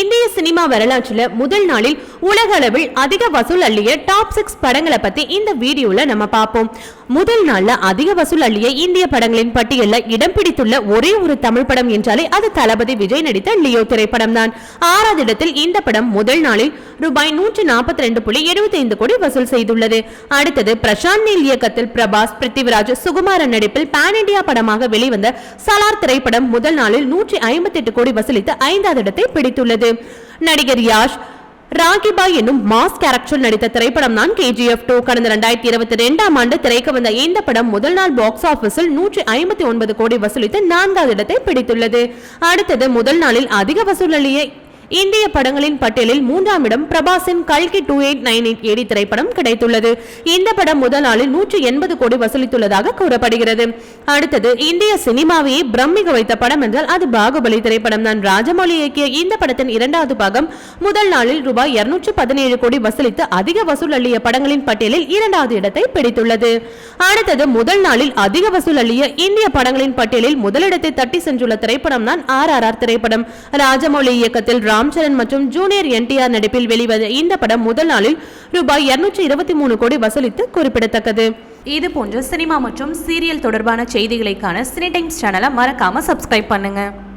இந்திய சினிமா வரலாற்றுல முதல் நாளில் உலக அளவில் அதிக வசூல் அள்ளிய டாப் சிக்ஸ் படங்களை பத்தி இந்த வீடியோல நம்ம பார்ப்போம் முதல் நாள்ல அதிக வசூல் அள்ளிய இந்திய படங்களின் பட்டியலில் இடம் பிடித்துள்ள ஒரே ஒரு தமிழ் படம் என்றாலே அது தளபதி விஜய் நடித்த லியோ திரைப்படம் தான் ஆறாவது இடத்தில் இந்த படம் முதல் நாளில் ரூபாய் நூற்று நாற்பத்தி ரெண்டு புள்ளி எழுபத்தி ஐந்து கோடி வசூல் செய்துள்ளது. அடுத்தது பிரசாந்த் நீல் இயக்கத்தில் பிரபாஸ் பிருத்திவிராஜ் சுகுமாரன் நடிப்பில் பேன் இண்டியா படமாக வெளிவந்த சலார் திரைப்படம் முதல் நாளில் நூற்றி ஐம்பத்தி எட்டு கோடி வசூலித்து ஐந்தாவது இடத்தை பிடித்துள்ளது. நடிகர் யாஷ் ராகிபாய் என்னும் மாஸ் கேரக்டர் நடித்த திரைப்படம் தான் கேஜிஎஃப் டூ கடந்த இரண்டாயிரத்தி இருபத்தி ரெண்டாம் ஆண்டு திரைக்கு வந்த இந்த படம் முதல் நாள் பாக்ஸ் ஆபீஸில் நூற்றி ஐம்பத்தி ஒன்பது கோடி வசூலித்து நான்காவது இடத்தை பிடித்துள்ளது. அடுத்தது முதல் நாளில் அதிக வசூல் இந்திய படங்களின் பட்டியலில் மூன்றாம் இடம் பிரபாஸின் கல்கி two eight nine eight AD திரைப்படம் கிடைத்துள்ளது. இந்த படம் முதல் நாளில் நூற்றி எண்பது கோடி வசூலித்துள்ளதாக கூறப்படுகிறது. அடுத்தது இந்திய சினிமாவையே பிரமிக்க வைத்த படம் என்றால் அது பாகுபலி திரைப்படம் தான். ராஜமௌலி இயக்கிய இந்த படத்தின் இரண்டாவது பாகம் முதல் நாளில் ரூபாய் இருநூற்று பதினேழு கோடி வசூலித்து அதிக வசூல் அள்ளிய படங்களின் பட்டியலில் இரண்டாவது இடத்தை பிடித்துள்ளது. அடுத்தது முதல் நாளில் அதிக வசூல் அள்ளிய இந்திய படங்களின் பட்டியலில் முதலிடத்தை தட்டி சென்றுள்ள திரைப்படம் தான் ஆர் ஆர் ஆர் திரைப்படம். ராஜமௌலி இயக்கத்தில் ராம் சரண் மற்றும் ஜூனியர் என்டிஆர் நடிப்பில் வெளிவந்த இந்த படம் முதல் நாளில் ரூபாய் இருநூற்றி இருபத்தி மூணு கோடி வசூலித்து குறிப்பிடத்தக்கது. இது போன்ற சினிமா மற்றும் சீரியல் தொடர்பான செய்திகளைக்கான சினி டைம்ஸ் சேனலை மறக்காம சப்ஸ்கிரைப் பண்ணுங்க.